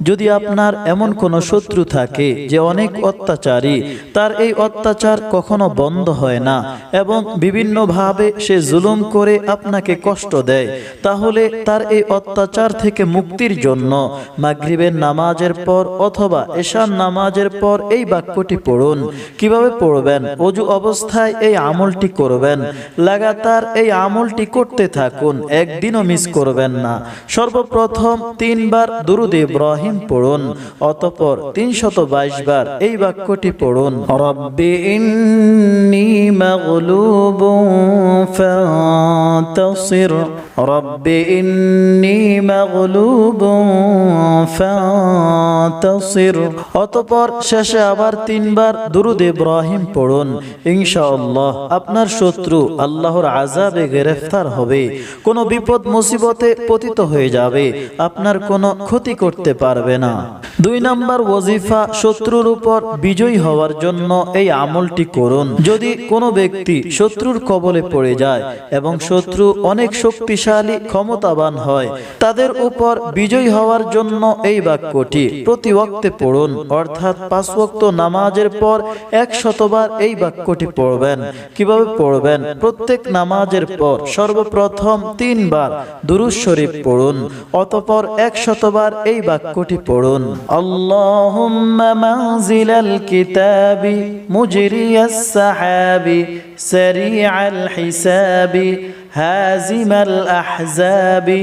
যদি আপনার এমন কোনো শত্রু থাকে যে অনেক অত্যাচারী, তার এই অত্যাচার কখনো বন্ধ হয় না এবং বিভিন্নভাবে সে জুলুম করে আপনাকে কষ্ট দেয়, তাহলে তার এই অত্যাচার থেকে মুক্তির জন্য মাগরিবের নামাজের পর অথবা এশার নামাজের পর এই বাক্যটি পড়ুন। কীভাবে পড়বেন? অজু অবস্থায় এই আমলটি করবেন। লাগাতার এই আমলটি করতে থাকুন। একদিনও মিস করবেন না। সর্বপ্রথম তিনবার দুরুদ ইব্রাহিম পড়ুন অতপর তিনশত বাইশ বার এই বাক্যটি পড়ুন। রব্বি রব্বি إني مغلوب فانتصر অতপর শেষে আবার তিনবার দুরুদ ইব্রাহিম পড়ুন। ইনশাআল্লাহ আপনার শত্রু আল্লাহর আজাবে গ্রেফতার হবে। কোনো বিপদ মুসিবতে পতিত হয়ে যাবে। আপনার কোনো ক্ষতি করতে পারবে না। দুই নাম্বার ওজিফা শত্রুর উপর বিজয়ী হওয়ার জন্য এই আমলটি করুন। যদি কোনো ব্যক্তি শত্রুর কবলে পড়ে যায় এবং শত্রু অনেক শক্তিশালী, ক্ষমতাবান হয়, তাদের উপর বিজয়ী হওয়ার জন্য এই বাক্যটি প্রতি ওয়াক্তে পড়ুন। অর্থাৎ পাঁচ ওয়াক্ত নামাজের পর এক শতবার এই বাক্যটি পড়বেন। কীভাবে পড়বেন? প্রত্যেক নামাজের পর সর্বপ্রথম তিনবার দুরুজ শরীফ পড়ুন, অতপর এক শতবার এই বাক্যটি পড়ুন। আল্লাহুম্মা মানজিলাল কিতাবি মুজরিয়াস সাহাবি সারিআল হিসাবি হাজিমাল আহজাবি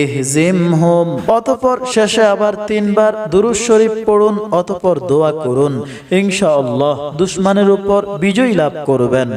ইহজিমহুম অতপর শেষে আবার তিনবার দুরুজ শরীফ পড়ুন, অতপর দোয়া করুন। ইনশাআল্লাহ, দুশ্মনের উপর বিজয় লাভ করবেন।